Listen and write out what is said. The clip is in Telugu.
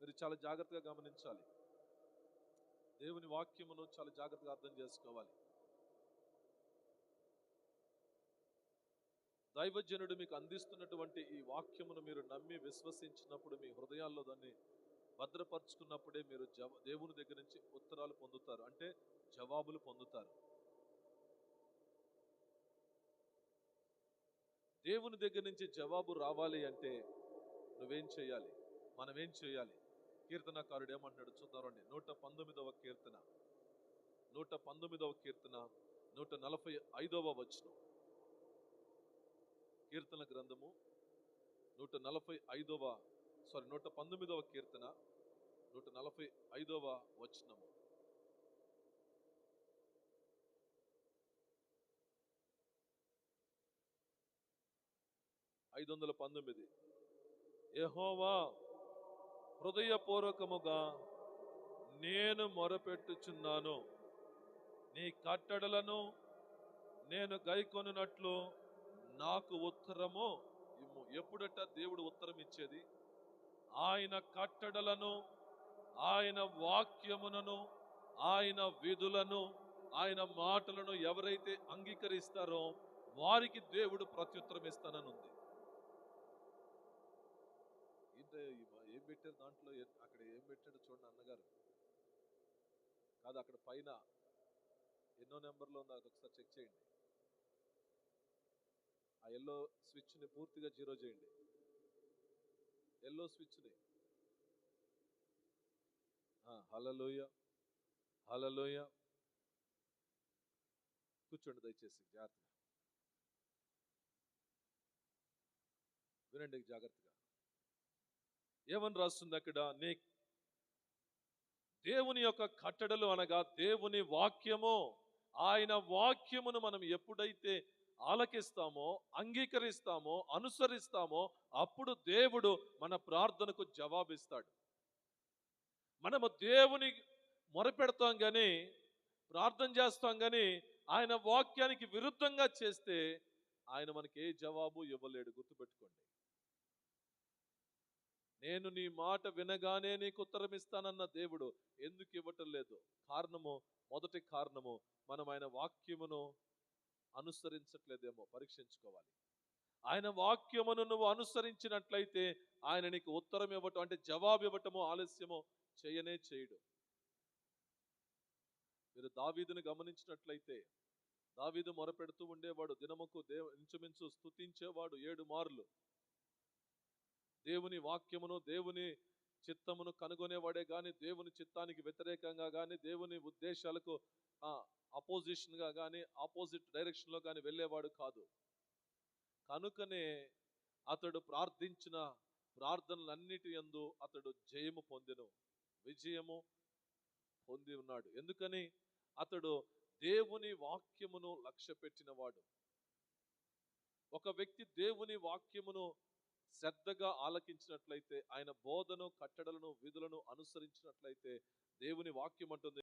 మీరు చాలా జాగ్రత్తగా గమనించాలి. దేవుని వాక్యమును చాలా జాగ్రత్తగా అర్థం చేసుకోవాలి. దైవజనుడు మీకు అందిస్తున్నటువంటి ఈ వాక్యమును మీరు నమ్మి విశ్వసించినప్పుడు మీ హృదయాల్లో దాన్ని భద్రపరుచుకున్నప్పుడే మీరు జవ దేవుని దగ్గర నుంచి ఉత్తరాలు పొందుతారు. అంటే జవాబులు పొందుతారు. దేవుని దగ్గర నుంచి జవాబు రావాలి అంటే నువ్వేం చేయాలి? మనం ఏం చేయాలి? కీర్తనకారుడు ఏమంటున్నాడు చూద్దామండి. నూట పంతొమ్మిదవ కీర్తన. నూట పంతొమ్మిదవ కీర్తన నూట నలభై ఐదవ వచనం. కీర్తన గ్రంథము నూట నలభై ఐదవ సారీ నూట పంతొమ్మిదవ కీర్తన నూట నలభై ఐదవ వచనము. ఐదు వందల పంతొమ్మిది. ఏహోవా హృదయపూర్వకముగా నేను మొరపెట్టుచున్నాను. నీ కట్టడలను నేను గైకొనున్నట్లు నాకు ఉత్తరము ఇమ్ము. ఎప్పుడట దేవుడు ఉత్తరం ఇచ్చేది ఆయన కట్టడలను ఆయన వాక్యమునను ఆయన విధులను ఆయన మాటలను ఎవరైతే అంగీకరిస్తారో వారికి దేవుడు ప్రత్యుత్తరం ఇస్తాననుంది అంటే ఏం పెట్టారు దాంట్లో? అక్కడ ఏం పెట్టాడు చూడండి అన్నగారు. కాదు అక్కడ పైన ఎన్నో నెంబర్లో ఉందో? అది ఒకసారి చెక్ చేయండి. ఆ ఎల్లో స్విచ్ని పూర్తిగా జీరో చేయండి. ఎల్లో స్విచ్ని. హలలోయ హలలోయ కూర్చోండి దయచేసి జాగ్రత్తగా. వినండి జాగ్రత్తగా. ఏమని రాస్తుంది అక్కడ? నీ దేవుని యొక్క కట్టడలు అనగా దేవుని వాక్యము. ఆయన వాక్యమును మనం ఎప్పుడైతే ఆలకిస్తామో అంగీకరిస్తామో అనుసరిస్తామో అప్పుడు దేవుడు మన ప్రార్థనకు జవాబిస్తాడు. మనము దేవుని మొరపెడతాం కానీ ప్రార్థన చేస్తాం కానీ ఆయన వాక్యానికి విరుద్ధంగా చేస్తే ఆయన మనకి ఏ జవాబు ఇవ్వలేడు. గుర్తుపెట్టుకోండి. నేను నీ మాట వినగానే నీకు ఉత్తరం ఇస్తానన్న దేవుడు ఎందుకు ఇవ్వటం లేదు? కారణము మొదటి కారణము మనం ఆయన వాక్యమును అనుసరించట్లేదేమో పరీక్షించుకోవాలి. ఆయన వాక్యమును నువ్వు అనుసరించినట్లయితే ఆయన నీకు ఉత్తరం ఇవ్వటం అంటే జవాబు ఇవ్వటము ఆలస్యము చేయనే చేయడు. మీరు దావీదును గమనించినట్లయితే దావీదు మొరపెడుతూ ఉండేవాడు దినముకు దేవ ఇంచుమించు స్తుతించేవాడు ఏడు మార్లు. దేవుని వాక్యమును దేవుని చిత్తమును కనుగొనేవాడే కానీ దేవుని చిత్తానికి వ్యతిరేకంగా కానీ దేవుని ఉద్దేశాలకు అపోజిషన్గా కానీ ఆపోజిట్ డైరెక్షన్లో కానీ వెళ్ళేవాడు కాదు. కనుకనే అతడు ప్రార్థించిన ప్రార్థనలన్నిటి ఎందు అతడు జయము పొందెను విజయము పొంది ఉన్నాడు. ఎందుకని? అతడు దేవుని వాక్యమును లక్ష్య పెట్టినవాడు ఒక వ్యక్తి దేవుని వాక్యమును శ్రద్ధగా ఆలకించినట్లయితే ఆయన బోధను కట్టడలను విధులను అనుసరించినట్లయితే దేవుని వాక్యం అంటుంది